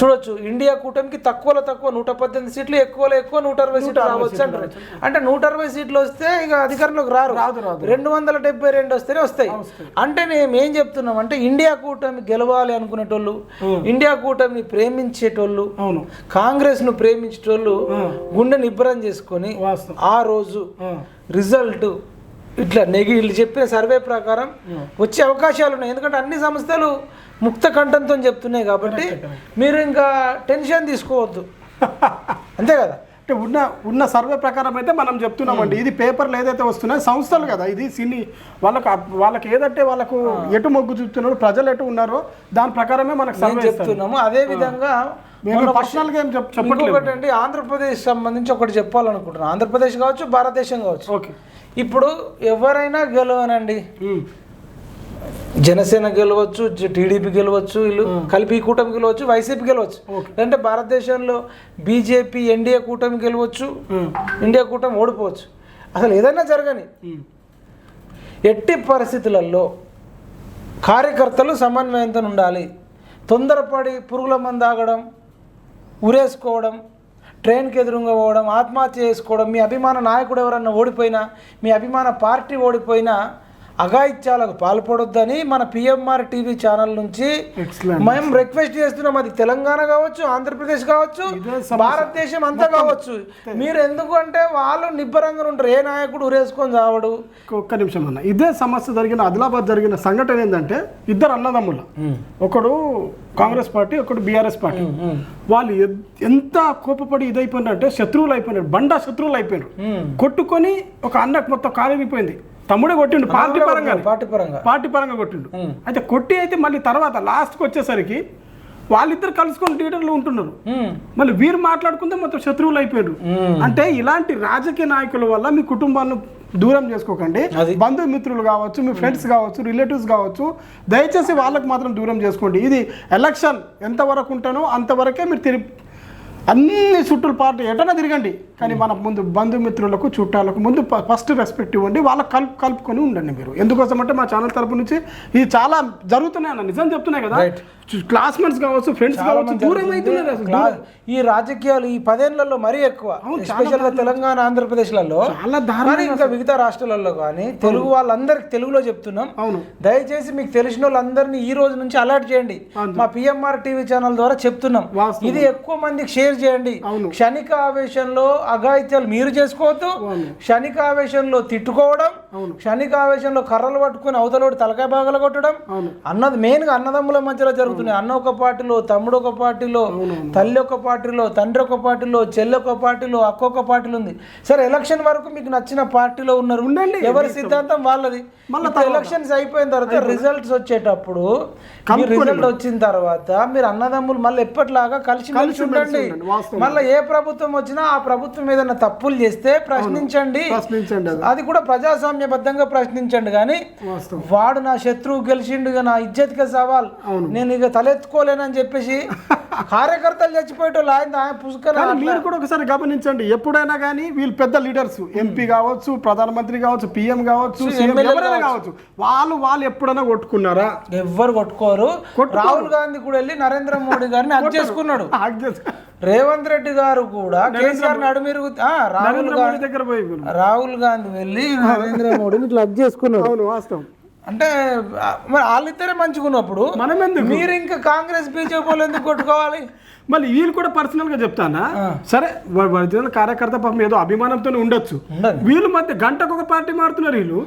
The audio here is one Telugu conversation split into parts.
చూడొచ్చు. ఇండియా కూటమికి తక్కువలో తక్కువ నూట పద్దెనిమిది సీట్లు ఎక్కువలో ఎక్కువ నూట అరవై సీట్లు రావచ్చు అంటారు. అంటే నూట అరవై సీట్లు వస్తే ఇక అధికారంలోకి రారు. రాదు, రాదు. రెండు వందల డెబ్బై రెండు వస్తేనే వస్తాయి. అంటే మేము ఏం చెప్తున్నాం అంటే ఇండియా కూటమి గెలవాలి అనుకునేటోళ్ళు ఇండియా కూటమిని ప్రేమించేటోళ్ళు కాంగ్రెస్ను ప్రేమించేటోళ్ళు గుండె నిబ్బరం చేసుకొని ఆ రోజు రిజల్ట్ ఇట్లా నెగి చెప్పిన సర్వే ప్రకారం వచ్చే అవకాశాలు ఉన్నాయి. ఎందుకంటే అన్ని సంస్థలు ముక్త కంఠంతో చెప్తున్నాయి కాబట్టి మీరు ఇంకా టెన్షన్ తీసుకోవద్దు. అంతే కదా? అంటే ఉన్న ఉన్న సర్వే ప్రకారం అయితే మనం చెప్తున్నామండి. ఇది పేపర్లు ఏదైతే వస్తున్నాయో సంస్థలు కదా. ఇది సినీ వాళ్ళకి వాళ్ళకి ఏదంటే వాళ్ళకు ఎటు మొగ్గు చూపుతున్నారో ప్రజలు ఎటు ఉన్నారో దాని ప్రకారమే మనకు సర్వే. చెప్తున్నాము. అదే విధంగా పర్సనల్గా ఏం చెప్ చెప్పట్లేదు. ఇంకొకటి అండి ఆంధ్రప్రదేశ్ సంబంధించి ఒకటి చెప్పాలనుకుంటున్నాను. ఆంధ్రప్రదేశ్ కావచ్చు భారతదేశం కావచ్చు. ఓకే. ఇప్పుడు ఎవరైనా గెలవనండి. ఉమ్, జనసేన గెలవచ్చు టీడీపీ గెలవచ్చు వీళ్ళు కలిపి కూటమి గెలవచ్చు వైసీపీ గెలవచ్చు. అంటే భారతదేశంలో బీజేపీ ఎన్డీఏ కూటమి గెలవచ్చు ఇండియా కూటమి ఓడిపోవచ్చు. అసలు ఏదైనా జరగని. ఎట్టి పరిస్థితులలో కార్యకర్తలు సమన్వయంతో ఉండాలి. తొందరపడి పురుగుల మందు ఆగడం ఉరేసుకోవడం ట్రైన్కి ఎదురుగా పోవడం ఆత్మహత్య చేసుకోవడం మీ అభిమాన నాయకుడు ఎవరన్నా ఓడిపోయినా మీ అభిమాన పార్టీ ఓడిపోయినా అఘాయిత్యాలకు పాల్పడొద్దని మన పిఎంఆర్ టీవీ ఛానల్ నుంచి. మేము రిక్వెస్ట్ చేస్తున్నాం. అది తెలంగాణ కావచ్చు ఆంధ్రప్రదేశ్ కావచ్చు. భారతదేశం అంతా కావచ్చు. మీరు ఎందుకు అంటే వాళ్ళు నిబ్బరంగా ఉంటారు. ఏ నాయకుడు ఉరేసుకొని చావడు. ఒక్క నిమిషం అన్న. ఇదే సమస్య జరిగిన ఆదిలాబాద్ జరిగిన సంఘటన ఏంటంటే ఇద్దరు అన్నదమ్ముల. ఒకడు కాంగ్రెస్ పార్టీ ఒకడు బీఆర్ఎస్ పార్టీ. వాళ్ళు ఎంత కోపపడి ఇదైపోయినారంటే శత్రువులు అయిపోయినారు. బండా శత్రువులు అయిపోయినారు. కొట్టుకొని ఒక అన్నకు మొత్తం కాలిపోయింది. తమ్ముడే కొట్టిండు పార్టీ పరంగా పార్టీ పరంగా. పార్టీ పరంగా కొట్టిండు. అయితే కొట్టి అయితే మళ్ళీ తర్వాత లాస్ట్కి వచ్చేసరికి వాళ్ళిద్దరు కలుసుకొని లీడర్లు ఉంటున్నారు. మళ్ళీ వీరు మాట్లాడుకుంటే మొత్తం శత్రువులు అయిపోయారు అంటే ఇలాంటి రాజకీయ నాయకుల వల్ల మీ కుటుంబాన్ని దూరం చేసుకోకండి. బంధుమిత్రులు కావచ్చు మీ ఫ్రెండ్స్ కావచ్చు రిలేటివ్స్ కావచ్చు దయచేసి వాళ్ళకి మాత్రం దూరం చేసుకోండి. ఇది ఎలక్షన్ ఎంతవరకు ఉంటానో అంతవరకే మీరు తిరిగి అన్ని చుట్టూలు పార్టీ ఎటైనా తిరగండి. కానీ మన ముందు బంధుమిత్రులకు చుట్టాలకు ముందు ఫస్ట్ రెస్పెక్ట్ ఇవ్వండి. వాళ్ళకి కలుపు కలుపుకొని ఉండండి మీరు. ఎందుకోసం అంటే మా ఛానల్ తరపు నుంచి ఇది చాలా జరుగుతున్నాయి అన్న నిజం చెప్తున్నాయి కదా. క్లాస్మేట్స్ కావచ్చు ఫ్రెండ్స్ కావచ్చు దూరం అవుతున్నారు అసలు ఈ రాజకీయాలు ఈ పదేళ్ళలో మరీ ఎక్కువ. ఎస్పెషల్గా తెలంగాణ ఆంధ్రప్రదేశ్లలో. చాలా ఇంకా మిగతా రాష్ట్రాలలో కానీ తెలుగు వాళ్ళందరికి తెలుగులో చెప్తున్నాం. అవును. దయచేసి మీకు తెలిసిన వాళ్ళందరినీ ఈ రోజు నుంచి అలర్ట్ చేయండి. మా పిఎంఆర్ టీవీ ఛానల్ ద్వారా చెప్తున్నాం. ఇది ఎక్కువ మందికి షేర్ చేయండి. క్షణిక ఆవేశంలో అఘాయిత్యాలు మీరు చేసుకోవద్దు. క్షణిక ఆవేశంలో తిట్టుకోవడం. క్షణిక ఆవేశంలో కర్రలు పట్టుకొని అవతలోడు తలకాయ బాగలు కొట్టడం అన్నది మెయిన్గా అన్నదమ్ముల మధ్యలో జరుగుతున్నాయి అన్న ఒక పార్టీలో తమ్ముడు ఒక పార్టీలో తల్లి ఒక పార్టీలో తండ్రి ఒక పార్టీలో చెల్లి ఒక పార్టీలో అక్క ఒక పార్టీలో ఉంది. సరే ఎలక్షన్ వరకు మీకు నచ్చిన పార్టీలో ఉన్నారు. ఉండండి. ఎవరి సిద్ధాంతం వాళ్ళది. మళ్ళా ఎలక్షన్స్ అయిపోయిన తర్వాత రిజల్ట్స్ వచ్చేటప్పుడు రిజల్ట్ వచ్చిన తర్వాత మీరు అన్నదమ్ములు మళ్ళీ ఎప్పటిలాగా కలిసి కలిసి ఉండండి. మళ్ళీ ఏ ప్రభుత్వం వచ్చినా ఆ ప్రభుత్వం ఏదైనా తప్పులు చేస్తే ప్రశ్నించండి. ప్రశ్నించండి అది. కూడా ప్రజాస్వామ్యబద్ధంగా ప్రశ్నించండి. కానీ వాడు నా శత్రువు గెలిచిండు నా ఇజ్జత్కే సవాల్. నేను ఇక తలెత్తుకోలేనని చెప్పేసి కార్యకర్తలు చచ్చిపోయేటోళ్ళు ఆయన కానీ మీరు కూడా ఒకసారి గమనించండి ఎప్పుడైనా కానీ వీళ్ళు పెద్ద లీడర్స్ ఎంపీ కావచ్చు ప్రధానమంత్రి కావచ్చు పిఎం కావచ్చు ఎవరైనా కావచ్చు. వాళ్ళు వాళ్ళు ఎప్పుడైనా కొట్టుకున్నారా? ఎవ్వరు కొట్టుకోరు. రాహుల్ గాంధీ కూడా వెళ్ళి నరేంద్ర మోడీ గారిని హక్ చేసుకున్నాడు. రేవంత్ రెడ్డి గారు కూడా కేసీఆర్ నడుమిరు ఆ, రాహుల్ మోడీ దగ్గర పోయి. రాహుల్ గాంధీ వెళ్ళి నరేంద్ర మోడీని ఇట్లా హక్ చేసుకున్నాడు. అవును వాస్తవం. అంటే మరి వాళ్ళిద్దరే మంచిగా ఉన్నప్పుడు మనం ఎందుకు మీరు ఇంకా కాంగ్రెస్ బీజేపీ వాళ్ళు ఎందుకు కొట్టుకోవాలి? మళ్ళీ వీళ్ళు కూడా పర్సనల్గా చెప్తానా? సరే ఒరిజినల్ కార్యకర్త పాపం ఏదో అభిమానంతోనే ఉండొచ్చు. వీళ్ళు మధ్య గంటకు ఒక పార్టీ మారుతున్నారు వీళ్ళు.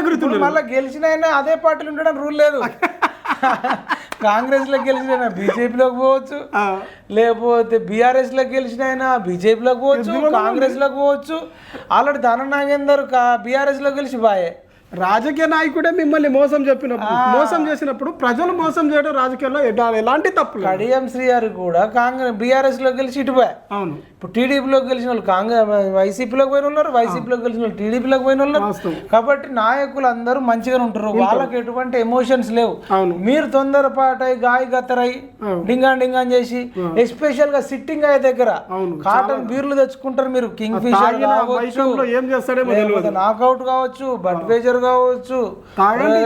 ఎగురుతున్నారు. మళ్ళీ గెలిచిన అయినా అదే పార్టీలు ఉండడం రూల్ లేదు. కాంగ్రెస్లో గెలిచిన బీజేపీలోకి పోవచ్చు. లేకపోతే బీఆర్ఎస్లో గెలిచిన అయినా బీజేపీలోకి పోవచ్చు కాంగ్రెస్లోకి పోవచ్చు. ఆల్రెడీ ధన నాగేందర్ బీఆర్ఎస్లో గెలిచి బాయే. రాజకీయ నాయకుడే మిమ్మల్ని మోసం చెప్పినప్పుడు మోసం చేసినప్పుడు ప్రజలు మోసం చేయడం రాజకీయాల్లో ఎలాంటి తప్పు. కడియం శ్రీగారు కూడా కాంగ్రెస్ బీఆర్ఎస్లో గెలిచి ఇటు పోయా. అవును. ఇప్పుడు టీడీపీలోకి గెలిచిన వాళ్ళు కాంగ్రెస్ వైసీపీలోకి పోయిన ఉన్నారు వైసీపీలోకి గెలిచిన వాళ్ళు టీడీపీలోకి పోయిన ఉన్నారు. కాబట్టి నాయకులు అందరూ మంచిగానే ఉంటారు. వాళ్ళకి ఎటువంటి ఎమోషన్స్ లేవు. మీరు తొందరపాటై గాయ గతరై అవును. డింగాన్ చేసి ఎస్పెషల్గా సిట్టింగ్ అయ్యే దగ్గర కాటన్ బీర్లు తెచ్చుకుంటారు మీరు. కింగ్ ఫిషర్ నాకౌట్ కావచ్చు బడ్వేజర్ కావచ్చు.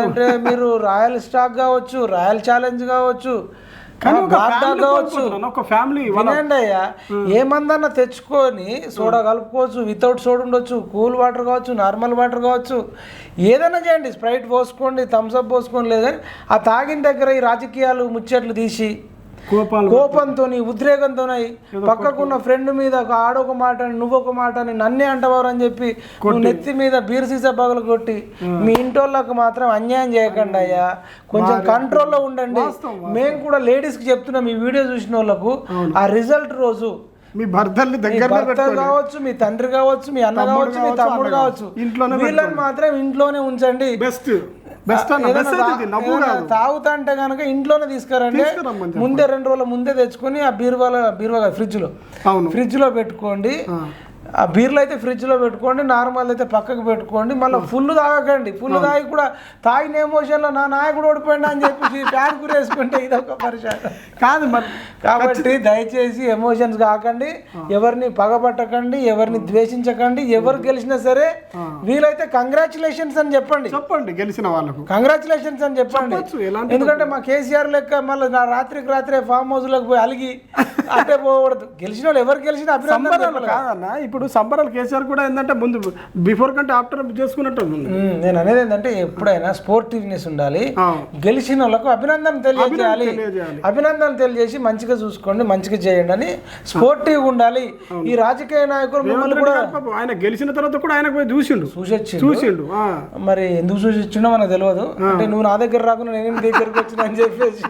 అంటే మీరు రాయల్ స్టాక్ కావచ్చు రాయల్ ఛాలెంజ్ కావచ్చు ఒక ఫ్యామిలీ అయ్యా ఏమందన్నా తెచ్చుకొని సోడా కలుపుకోవచ్చు వితౌట్ సోడా ఉండొచ్చు కూల్ వాటర్ కావచ్చు నార్మల్ వాటర్ కావచ్చు. ఏదైనా చేయండి స్ప్రైట్ పోసుకోండి థమ్స్అప్ పోసుకోండి లేదు కానీ ఆ తాగిన దగ్గర ఈ రాజకీయాలు ముచ్చట్లు తీసి కోపంతో ఉద్రేకంతో పక్కకున్న ఫ్రెండ్ మీద ఒక ఆడొక మాట అని నువ్వొక మాట అని నన్నే అంటవారు అని చెప్పి నువ్వు నెత్తి మీద బీర్ సీసా పగలు కొట్టి మీ ఇంటోళ్ళకు మాత్రం అన్యాయం చేయకండి అయ్యా. కొంచెం కంట్రోల్లో ఉండండి. మేము కూడా లేడీస్కి చెప్తున్నాం ఈ వీడియో చూసిన వాళ్ళకు ఆ రిజల్ట్ రోజు. మీ భర్తల్ని దగ్గర కావచ్చు మీ తండ్రి కావచ్చు మీ అన్న కావచ్చు మీ తమ్ముడు కావచ్చు. ఇంట్లోనే వీళ్ళని మాత్రం ఇంట్లోనే ఉంచండి. బెస్ట్. బెస్ట్ అన్న ఏదైనా బెస్ట్ ఇది తా- నవ్వు ఏదైనా కాదు. తాగుతా అంటే కనుక ఇంట్లోనే తీసుకురండి. ముందే రెండు రోజుల ముందే తెచ్చుకొని ఆ బీరువాలో బీరువా ఫ్రిడ్జ్లో. అవును. ఫ్రిడ్జ్లో పెట్టుకోండి. ఆ. బీర్లు అయితే ఫ్రిడ్జ్లో పెట్టుకోండి నార్మల్ అయితే పక్కకు పెట్టుకోండి మళ్ళీ ఫుల్ తాగకండి. ఫుల్ తాగి కూడా తాగిన ఎమోషన్లో నా నాయకుడు ఓడిపోయినా అని చెప్పి ఫ్యాన్ కురేసుకుంటే ఇదొక పరిచయం కాదు మరి. కాబట్టి దయచేసి ఎమోషన్స్ కాకండి ఎవరిని పగబట్టకండి ఎవరిని ద్వేషించకండి ఎవరు గెలిచినా సరే వీలైతే కంగ్రాచులేషన్స్ అని చెప్పండి. చెప్పండి గెలిచిన వాళ్ళకు. కంగ్రాచులేషన్స్ అని చెప్పండి. ఎందుకంటే మా కేసీఆర్ లెక్క మళ్ళీ నా రాత్రికి రాత్రే ఫామ్ హౌస్లోకి పోయి అలిగి అట్టే పోకూడదు. గెలిచిన వాళ్ళు ఎవరు గెలిచినా చెప్పాలి. కాదన్న ఇప్పుడు సంబరాలు కేసీఆర్ కూడా ఏంటంటే ముందు బిఫోర్ కంటే ఆఫ్టర్ చేసుకున్నట్టు ఉంది. నేను అనేది ఏంటంటే ఎప్పుడైనా స్పోర్టివ్నెస్ ఉండాలి. గెలిచిన వాళ్ళకు అభినందన తెలియజేయాలి. అభినందనలు తెలియజేసి మంచిగా చూసుకోండి మంచిగా చేయండి అని స్పోర్టివ్ ఉండాలి. ఈ రాజకీయ నాయకులు మిమ్మల్ని కూడా ఆయన గెలిచిన తర్వాత కూడా ఆయన పోయి చూసిండు చూసొచ్చిండు చూసిండు. మరి ఎందుకు చూసి ఇచ్చిండో మనకు తెలియదు. అంటే నువ్వు నా దగ్గర రాకుండా నేను దగ్గరికి వచ్చిన అని చెప్పేసి.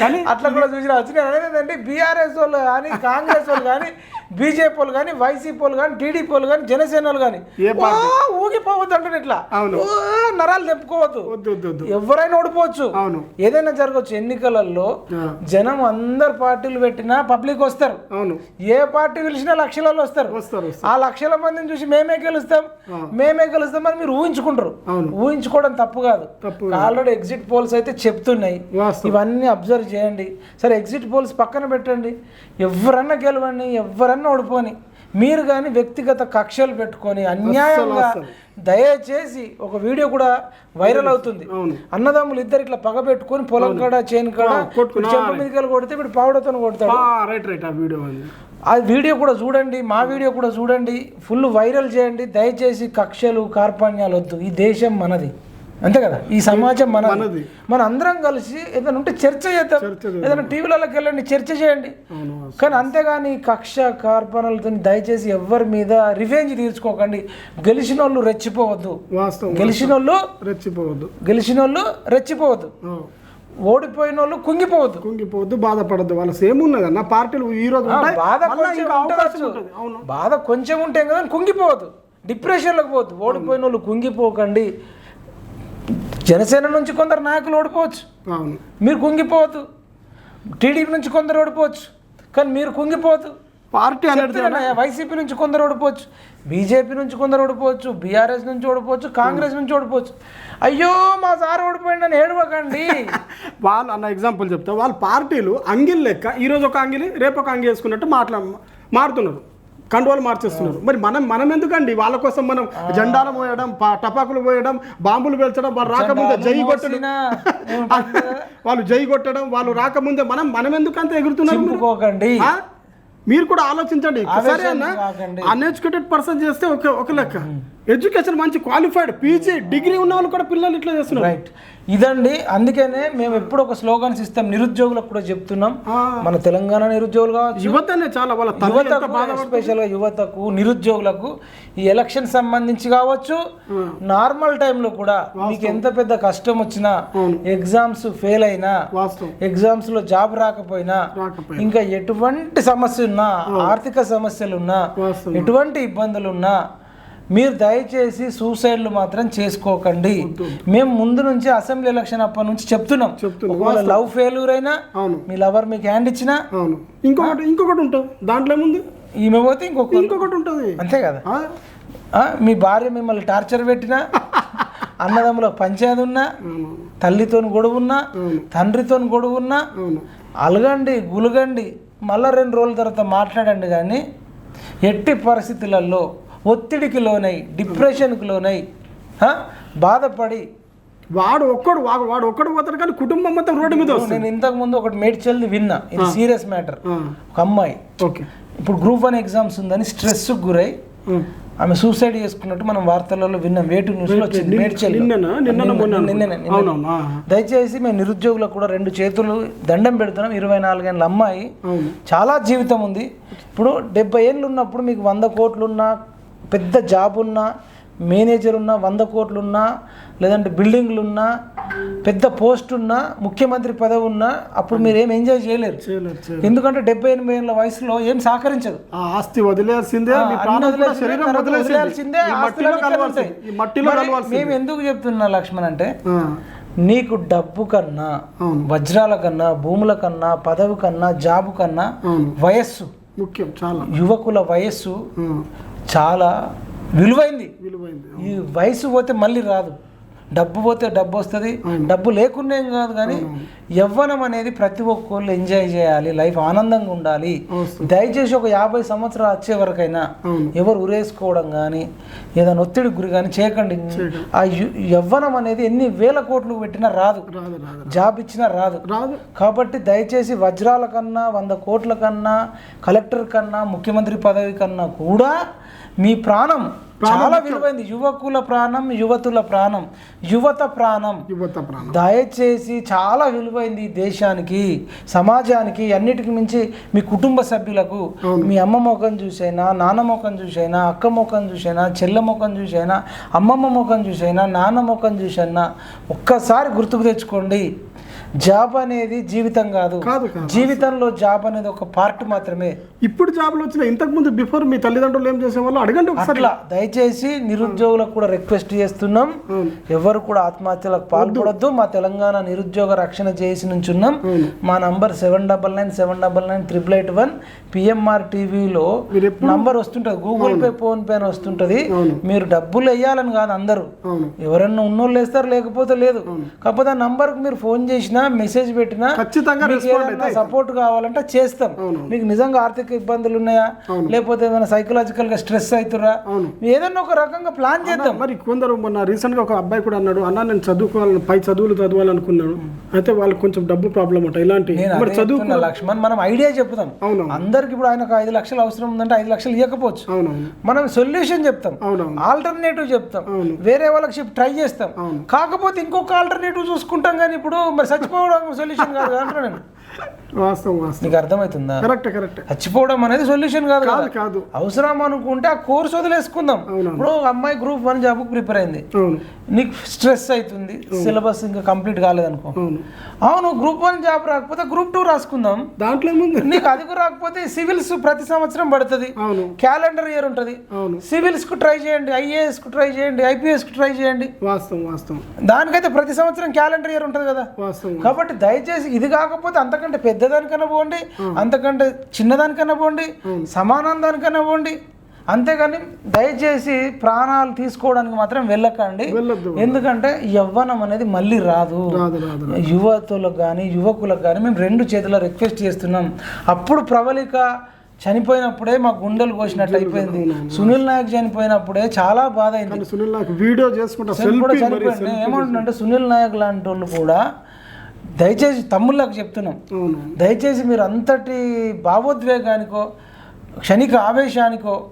కానీ అట్లా కూడా చూసి రావచ్చు నేను అనేది ఏంటంటే బీఆర్ఎస్ వాళ్ళు కానీ కాంగ్రెస్ వాళ్ళు కానీ బీజేపీ వాళ్ళు కానీ వైసీపీ వాళ్ళు కానీ టీడీపీ వాళ్ళు కానీ జనసేన వాళ్ళు కానీ? ఊగిపోవద్దు అంటే ఇట్లా. నరాలు తెప్పుకోవద్దు వద్దు వద్దు వద్దు. ఎవరైనా ఓడిపోవచ్చు. అవును. ఏదైనా జరగవచ్చు. ఎన్నికలలో. జనం అందరు పార్టీలు పెట్టినా పబ్లిక్ వస్తారు. అవును. ఏ పార్టీ పిలిచినా లక్షలలో వస్తారు. ఆ లక్షల మందిని చూసి మేమే గెలుస్తాం. మేమే గెలుస్తాం అని మీరు ఊహించుకుంటారు. ఊహించుకోవడం తప్పు కాదు. ఆల్రెడీ ఎగ్జిట్ పోల్స్ అయితే చెప్తున్నాయి. ఇవన్నీ అబ్జర్వ్ చేయండి. సరే ఎగ్జిట్ పోల్స్ పక్కన పెట్టండి. ఎవరన్నా గెలవండి ఎవరన్నా ఓడిపోని. మీరు కానీ వ్యక్తిగత కక్షలు పెట్టుకొని అన్యాయంగా. దయచేసి ఒక వీడియో కూడా వైరల్ అవుతుంది. అన్నదమ్ములు ఇద్దరు ఇట్లా పగ పెట్టుకొని పొలం కాడ చేను కాడ ఆ, కొట్టుకుని, చెంప మీదకి కొడితే ఇప్పుడు పావుడతో కొడతాడు. రైట్ రైట్ ఆ వీడియో ఆ వీడియో కూడా చూడండి మా వీడియో కూడా చూడండి ఫుల్ వైరల్ చేయండి దయచేసి కక్షలు కార్పణ్యాలు వద్దు. ఈ దేశం మనది. అంతే కదా? ఈ సమాజం మనది. మన అందరం కలిసి ఏదైనా ఉంటే చర్చ చేద్దాం. ఏదైనా టీవీలలోకి వెళ్ళండి చర్చ చేయండి. కానీ అంతేగాని కక్ష కార్పణలతో దయచేసి ఎవరి మీద రివెంజ్ తీర్చుకోకండి. గెలిచిన వాళ్ళు రెచ్చిపోవద్దు గెలిచిన వాళ్ళు రెచ్చిపోవద్దు. గెలిచిన వాళ్ళు రెచ్చిపోవద్దు. ఓడిపోయిన వాళ్ళు కుంగిపోవద్దు. కుంగిపోవద్దు బాధపడద్దు. వాళ్ళ సేమ్ ఉన్నదన్న పార్టీలు ఈ రోజు బాధ బాధ కొంచెం ఉంటే కదా కుంగిపోవద్దు. డిప్రెషన్లోకి పోవద్దు. ఓడిపోయిన వాళ్ళు కుంగిపోకండి. జనసేన నుంచి కొందరు నాయకులు ఓడిపోవచ్చు. మీరు కుంగిపోవద్దు. టీడీపీ నుంచి కొందరు ఓడిపోవచ్చు. కానీ మీరు కుంగిపోవద్దు. పార్టీ వైసీపీ నుంచి కొందరు ఓడిపోవచ్చు. బీజేపీ నుంచి కొందరు ఓడిపోవచ్చు. బీఆర్ఎస్ నుంచి ఓడిపోవచ్చు. కాంగ్రెస్ నుంచి ఓడిపోవచ్చు. అయ్యో మా సార్ ఓడిపోయిండని ఏడవకండి. వాళ్ళు అన్న ఎగ్జాంపుల్ చెప్తా. వాళ్ళ పార్టీలు అంగిల్ లెక్క ఈ రోజు ఒక అంగిలి రేపు ఒక అంగి వేసుకున్నట్టు మాట్లా మారుతున్నారు. కండువాలు మార్చేస్తున్నారు. మరి మనం మనం ఎందుకండి? వాళ్ళ కోసం మనం జెండాలు పోయడం టపాకులు పోయడం బాంబులు పేల్చడం వాళ్ళు రాకముందే జై కొట్టడం. వాళ్ళు జై కొట్టడం వాళ్ళు రాకముందే మనం మనం ఎందుకు అంత ఎగురుతున్నారు మీరు? కూడా ఆలోచించండి. సరే అన్న. అన్ఎడ్యుకేటెడ్ పర్సన్ చేస్తే ఒక ఒక లెక్క. ఎడ్యుకేషన్ మంచి క్వాలిఫైడ్ పీజీ డిగ్రీ ఉన్న వాళ్ళు కూడా పిల్లలు ఇట్లా చేస్తున్నారు. రైట్ ఇదండి అందుకనే మేము ఎప్పుడు ఒక స్లోగన్స్ ఇస్తాం నిరుద్యోగులకు కూడా చెప్తున్నాం. మన తెలంగాణ నిరుద్యోగులు కావచ్చు యువతనే చాలా వాళ్ళ యువతకు బాధ ఎస్పెషల్గా యువతకు నిరుద్యోగులకు ఈ ఎలక్షన్ సంబంధించి కావచ్చు నార్మల్ టైంలో కూడా మీకు ఎంత పెద్ద కష్టం వచ్చినా. ఎగ్జామ్స్ ఫెయిల్ అయినా ఎగ్జామ్స్లో జాబ్ రాకపోయినా ఇంకా ఎటువంటి సమస్య ఉన్నా ఆర్థిక సమస్యలు ఉన్నా ఎటువంటి ఇబ్బందులు ఉన్నా మీరు దయచేసి సూసైడ్లు మాత్రం చేసుకోకండి. మేము ముందు నుంచి అసెంబ్లీ ఎలక్షన్ అప్పటి నుంచి చెప్తున్నాం. చెప్తున్నాం. ఒకవేళ లవ్ ఫెయిల్యూర్ అయినా అవును. మీ లవర్ మీకు హ్యాండ్ ఇచ్చినా అవును. ఇంకొకటి ఇంకొకటి ఉంటుంది దాంట్లో ఏముంది? ఈమె పోతే ఇంకొక ఇంకొకటి ఉంటుంది. అంతే కదా? మీ భార్య మిమ్మల్ని టార్చర్ పెట్టినా అన్నదమ్ముల పంచాయతీ ఉన్నా తల్లితో గొడవ ఉన్నా తండ్రితో గొడవ ఉన్నా అలగండి గులగండి మళ్ళా రెండు రోజుల తర్వాత మాట్లాడండి కానీ ఎట్టి పరిస్థితులలో ఒత్తిడికి లోనై డిప్రెషన్కి లోనై బాధపడి. వాడు ఒక్కడు వాడు వాడు ఒక్కడు పోతాడు కానీ కుటుంబం మొత్తం రోడ్డు మీద నేను ఇంతకు ముందు ఒకటి మేడ్చల్ది విన్నా. ఇది సీరియస్ మ్యాటర్. ఒక అమ్మాయి. ఓకే. ఇప్పుడు గ్రూప్ వన్ ఎగ్జామ్స్ ఉందని స్ట్రెస్ గురై. ఆమె సూసైడ్ చేసుకున్నట్టు మనం వార్తలలో విన్నాం. వేటు న్యూస్లో వచ్చింది. అవునవును ఆ, దయచేసి మేము నిరుద్యోగులకు కూడా రెండు చేతులు దండం పెడుతున్నాం. ఇరవై నాలుగేళ్ళ అమ్మాయి. చాలా జీవితం ఉంది. ఇప్పుడు డెబ్బై ఏళ్ళు ఉన్నప్పుడు మీకు వంద కోట్లున్నా పెద్ద జాబ్ ఉన్నా మేనేజర్ ఉన్నా వంద కోట్లున్నా లేదంటే బిల్డింగ్లు ఉన్నా పెద్ద పోస్ట్ ఉన్నా ముఖ్యమంత్రి పదవి ఉన్నా అప్పుడు మీరు ఏం ఎంజాయ్ చేయలేరు. ఎందుకంటే డెబ్బై ఎనభై ఏళ్ళ వయసులో ఏం సహకరించదు. ఆస్తి వదిలేసిందే, వదిలేయాల్సిందే, మేము ఎందుకు చెప్తున్నా లక్ష్మణ్ అంటే నీకు డబ్బు కన్నా వజ్రాల కన్నా భూముల కన్నా పదవి కన్నా జాబు కన్నా వయస్సు. ముఖ్యం చాలా. యువకుల వయస్సు చాలా విలువైంది. విలువైంది ఈ వయసు పోతే మళ్ళీ రాదు. డబ్బు పోతే డబ్బు వస్తుంది. డబ్బు లేకుండా కాదు కానీ యవ్వనం అనేది ప్రతి ఒక్కళ్ళు ఎంజాయ్ చేయాలి లైఫ్ ఆనందంగా ఉండాలి. దయచేసి ఒక యాభై సంవత్సరాలు వచ్చే వరకైనా ఎవరు ఉరేసుకోవడం కానీ ఏదైనా ఒత్తిడి గురి కానీ చేయకండి. ఆ యవ్వనం అనేది ఎన్ని వేల కోట్లు పెట్టినా రాదు. జాబ్ ఇచ్చినా రాదు. రాదు. కాబట్టి దయచేసి వజ్రాల కన్నా వంద కోట్ల కన్నా కలెక్టర్ కన్నా ముఖ్యమంత్రి పదవి కన్నా కూడా మీ ప్రాణం చాలా విలువైంది. యువకుల ప్రాణం యువతుల ప్రాణం యువత ప్రాణం. యువత ప్రాణం. దయచేసి చాలా విలువైంది దేశానికి సమాజానికి అన్నిటికి మించి మీ కుటుంబ సభ్యులకు. మీ అమ్మ ముఖం చూసైనా నాన్న ముఖం చూసైనా అక్క ముఖం చూసైనా చెల్ల ముఖం చూసైనా అమ్మమ్మ ముఖం చూసైనా నాన్న ముఖం చూసైనా ఒక్కసారి గుర్తుకు తెచ్చుకోండి. జాబ్ అనేది జీవితం కాదు. జీవితంలో జాబ్ అనేది ఒక పార్ట్ మాత్రమే. ఇప్పుడు జాబ్లు వచ్చిన ఇంతకు ముందు బిఫోర్ మీ తల్లిదండ్రులు ఏం చేసేవాళ్ళు? అడగండి ఒకసారి. అట్లా. దయచేసి నిరుద్యోగులకు కూడా రిక్వెస్ట్ చేస్తున్నాం. ఎవరు కూడా ఆత్మహత్యలకు పాల్పడొద్దు. మా తెలంగాణ నిరుద్యోగ రక్షణ చేసి నుంచున్నాం. మా number seven double nine seven double nine triple eight one PMR టీవీలో నంబర్ వస్తుంటుంది. గూగుల్ పే ఫోన్ పే అని వస్తుంటది. మీరు డబ్బులు వేయాలని కాదు అందరూ. ఎవరన్నా ఉన్నోళ్ళు వేస్తారు లేకపోతే లేదు. కాకపోతే ఆ నంబర్కి మీరు ఫోన్ చేసినా మెసేజ్ పెట్టినా ఖచ్చితంగా సపోర్ట్ కావాలంటే చేస్తాం. అవును. మీకు నిజంగా ఆర్థిక ఇబ్బందులు ఉన్నాయా? అవును. లేకపోతే ఏమైనా సైకలాజికల్గా స్ట్రెస్ అవుతురా అవును. ఏదన్నా ఒక రకంగా ప్లాన్ చేద్దాం. మరి కొందరు మొన్న రీసెంట్గా ఒక అబ్బాయి కూడా అన్నాడు అన్న నేను చదువుకోవాలని పై చదువులు చదవాలనుకున్నాను. అయితే వాళ్ళకి కొంచెం డబ్బు ప్రాబ్లం అంట ఇలాంటి. నేను మరి అదే చదువు చెప్తున్నా లక్ష్మణ్ మనం ఐడియా చెప్తాం. అవును అందరికి ఇప్పుడు ఆయనకు ఐదు లక్షలు అవసరం ఉందంటే ఐదు లక్షలు ఇవ్వకపోవచ్చు అవునవును. మనం సొల్యూషన్ చెప్తాం. అవునవును. ఆల్టర్నేటివ్ చెప్తాం. అవును. వేరే వాళ్ళకి ట్రై చేస్తాం. అవును. కాకపోతే ఇంకొక ఆల్టర్నేటివ్ చూసుకుంటాం కానీ ఇప్పుడు మరి చచ్చిపోవడం సొల్యూషన్ కాదు కదా అంటున్నా నేను వాస్తవం వాస్తవం. నీకు అర్థమవుతుందా? Correct correct. చచ్చిపోవడం అనేది సొల్యూషన్ కాదు కదా. కాదు అవసరం అనుకుంటే ఆ కోర్స్ వదిలేసుకుందాం. ఇప్పుడు అమ్మాయి గ్రూప్ వన్ జాబ్ ప్రిపేర్ అయింది. నీకు స్ట్రెస్ అవుతుంది. సిలబస్ ఇంకా కంప్లీట్ కాలేదనుకో. అవును. అవును గ్రూప్ వన్ జాబ్ రాకపోతే గ్రూప్ టూ రాసుకుందాం. దాంట్లో నీకు అది రాకపోతే సివిల్స్ ప్రతి సంవత్సరం పడుతుంది. అవును. క్యాలెండర్ ఇయర్ ఉంటుంది. అవును. సివిల్స్కు ట్రై చేయండి ఐఏఎస్కు ట్రై చేయండి ఐపీఎస్కు ట్రై చేయండి. వాస్తవం వాస్తవం. దానికైతే ప్రతి సంవత్సరం క్యాలెండర్ ఇయర్ ఉంటుంది కదా. వాస్తవం. కాబట్టి దయచేసి ఇది కాకపోతే అంతకంటే పెద్దదానికన్నా పోండి అంతకంటే చిన్నదానికన్నా పోండి సమానం దానికన్నా పోండి. అంతేగాని దయచేసి ప్రాణాలు తీసుకోవడానికి మాత్రం వెళ్ళకండి. ఎందుకంటే యవ్వనం అనేది మళ్ళీ రాదు. యువతులకు కానీ యువకులకు కానీ మేము రెండు చేతుల రిక్వెస్ట్ చేస్తున్నాం. అప్పుడు ప్రబలిక చనిపోయినప్పుడే మా గుండెలు కోసినట్టు అయిపోయింది. సునీల్ నాయక్ చనిపోయినప్పుడే చాలా బాధ అయింది. సునీల్ నాకు వీడియో చేసుకుంటా చనిపోయింది. ఏమంటుందంటే సునీల్ నాయక్ లాంటి వాళ్ళు కూడా దయచేసి తమ్ముళ్ళకి చెప్తున్నాం. దయచేసి మీరు అంతటి భావోద్వేగానికో క్షణిక ఆవేశానికో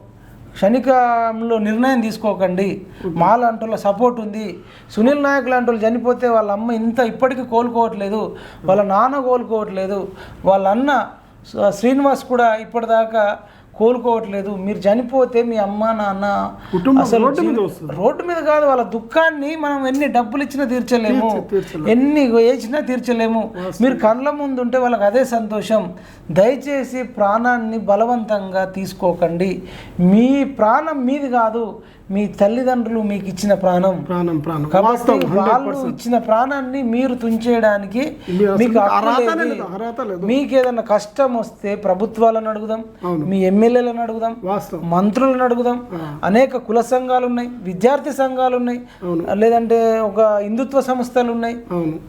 క్షణికంలో నిర్ణయం తీసుకోకండి. మా లాంటి వాళ్ళ సపోర్ట్ ఉంది. సునీల్ నాయక్ లాంటి వాళ్ళు చనిపోతే వాళ్ళ అమ్మ ఇంత ఇప్పటికీ కోలుకోవట్లేదు. వాళ్ళ నాన్న కోలుకోవట్లేదు. వాళ్ళ అన్న శ్రీ- శ్రీనివాస్ కూడా ఇప్పటిదాకా కోలుకోవట్లేదు మీరు చనిపోతే మీ అమ్మ నాన్న అసలు రోడ్డు మీద కాదు వాళ్ళ దుఃఖాన్ని మనం ఎన్ని డబ్బులు ఇచ్చినా తీర్చలేము. తీర్చ- తీర్చలేము. ఎన్ని వేసినా తీర్చలేము. మీరు కళ్ళ ముందు ఉంటే వాళ్ళకి అదే సంతోషం. దయచేసి ప్రాణాన్ని బలవంతంగా తీసుకోకండి. మీ ప్రాణం మీది కాదు. మీ తల్లిదండ్రులు మీకు ఇచ్చిన ప్రాణం. ప్రాణం ప్రాణం. కాబట్టి వాళ్ళు ఇచ్చిన ప్రాణాన్ని మీరు తుంచేయడానికి మీకు మీకు ఏదైనా కష్టం వస్తే ప్రభుత్వాలను అడుగుదాం మీ ఎమ్మెల్యేలను అడుగుదాం మంత్రులను అడుగుదాం. అనేక కుల సంఘాలు ఉన్నాయి విద్యార్థి సంఘాలు ఉన్నాయి లేదంటే ఒక హిందుత్వ సంస్థలు ఉన్నాయి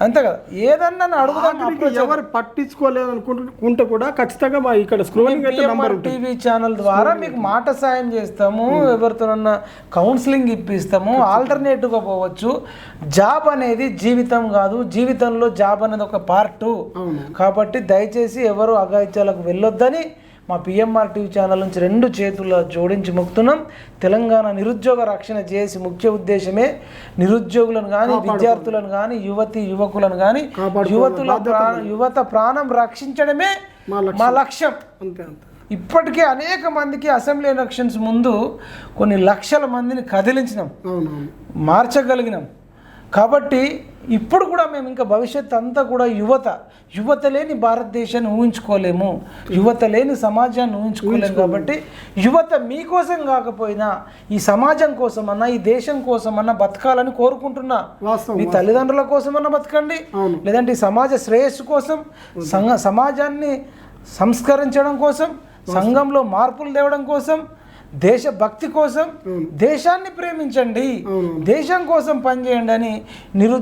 అంతే కదా. ఏదన్నా అడుగుదాం ఎవరు పట్టించుకోలేదు అనుకుంటే కూడా ఖచ్చితంగా మా ఇక్కడ టీవీ ఛానల్ ద్వారా మీకు మాట సాయం చేస్తాము. ఎవరితోనన్నా కౌన్సిలింగ్ ఇప్పిస్తాము ఆల్టర్నేటివ్గా పోవచ్చు. జాబ్ అనేది జీవితం కాదు జీవితంలో జాబ్ అనేది ఒక పార్టు. కాబట్టి దయచేసి ఎవరు అఘాయిత్యాలకు వెళ్ళొద్దని మా పిఎంఆర్ టీవీ ఛానల్ నుంచి రెండు చేతుల్లో జోడించి మొక్కుతున్నాం. తెలంగాణ నిరుద్యోగ రక్షణ చేసి ముఖ్య ఉద్దేశమే నిరుద్యోగులను కానీ విద్యార్థులను కానీ యువతి యువకులను కానీ. యువతుల యువత ప్రాణం రక్షించడమే మా లక్ష్యం. మా లక్ష్యం. అంతే అంతే. ఇప్పటికే అనేక మందికి అసెంబ్లీ ఎలక్షన్స్ ముందు కొన్ని లక్షల మందిని కదిలించినాం. మార్చగలిగినాం. కాబట్టి ఇప్పుడు కూడా మేము ఇంకా భవిష్యత్ అంతా కూడా యువత యువత లేని భారతదేశాన్ని ఊహించుకోలేము. యువత లేని సమాజాన్ని ఊహించుకోలేము కాబట్టి యువత మీకోసం కాకపోయినా ఈ సమాజం కోసమన్నా ఈ దేశం కోసమన్నా బతకాలని కోరుకుంటున్నా. మీ తల్లిదండ్రుల కోసమన్నా బతకండి. లేదంటే ఈ సమాజ శ్రేయస్సు కోసం సమాజాన్ని సంస్కరించడం కోసం సంఘంలో మార్పులు తేవడం కోసం దేశభక్తి కోసం. దేశాన్ని ప్రేమించండి. దేశం కోసం పనిచేయండి అని నిరు